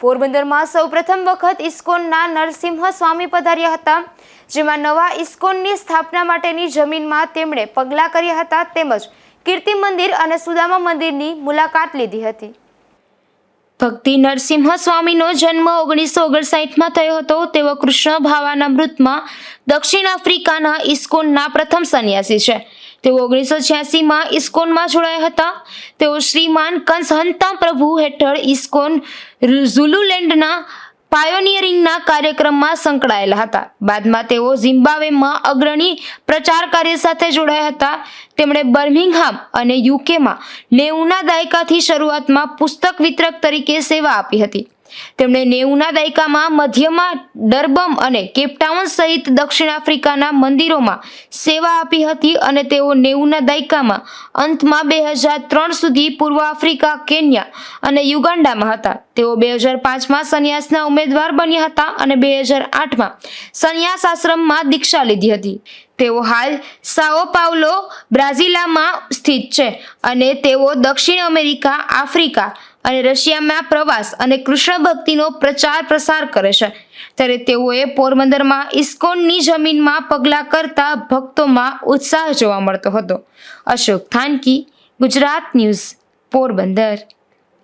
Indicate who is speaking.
Speaker 1: પોરબંદરમાં સૌપ્રથમ વખત ઇસ્કોનના નરસિંહ સ્વામી પધાર્યા હતા, જેમાં નવા ઇસ્કોનની સ્થાપના માટેની જમીનમાં તેમણે પગલાં કર્યા હતા તેમજ કીર્તિ મંદિર અને સુદામા મંદિરની મુલાકાત લીધી હતી. ભક્તિ નરસિંહ સ્વામીનો જન્મ ઓગણીસો ઓગણસાઠમાં થયો હતો. તેઓ કૃષ્ણ ભાવાના મૃતમાં દક્ષિણ આફ્રિકાના ઇસ્કોનના પ્રથમ સંન્યાસી છે. તેઓ ઓગણીસો છ્યાસીમાં ઇસ્કોનમાં જોડાયા હતા. તેઓ શ્રીમાન કંસ હંતા પ્રભુ હેઠળ ઇસ્કોન ઝુલુલેન્ડના પાયોનિયરિંગના કાર્યક્રમમાં સંકળાયેલા હતા. બાદમાં તેઓ ઝિમ્બાબ્વેમાં અગ્રણી પ્રચાર કાર્ય સાથે જોડાયા હતા. તેમણે બર્મિંગહામ અને યુકેમાં નેવુંના દાયકાથી શરૂઆતમાં પુસ્તક વિતરક તરીકે સેવા આપી હતી. તેમણે નેવુંના દાયકામાં મધ્યમાં ડરબમ અને કેપટાઉન સહિત દક્ષિણ આફ્રિકાના મંદિરોમાં સેવા આપી હતી અને તેઓ નેવુંના દાયકામાં અંતમાં બે હજાર ત્રણ સુધી પૂર્વ આફ્રિકા, કેન્યા અને યુગાન્ડામાં હતા. તેઓ બે હજાર પાંચમાં સંન્યાસના ઉમેદવાર બન્યા હતા અને બે હજાર આઠમાં સંન્યાસ આશ્રમમાં દીક્ષા લીધી હતી. તેઓ હાલ સાઓ પાઉલો બ્રાઝિલામાં સ્થિત છે અને તેઓ દક્ષિણ અમેરિકા, આફ્રિકા અને રશિયામાં પ્રવાસ અને કૃષ્ણ ભક્તિનો પ્રચાર પ્રસાર કરે છે. ત્યારે તેઓએ પોરબંદરમાં ઇસ્કોનની જમીનમાં પગલાં કરતા ભક્તોમાં ઉત્સાહ જોવા મળતો હતો. અશોક થાનકી, ગુજરાત ન્યૂઝ, પોરબંદર.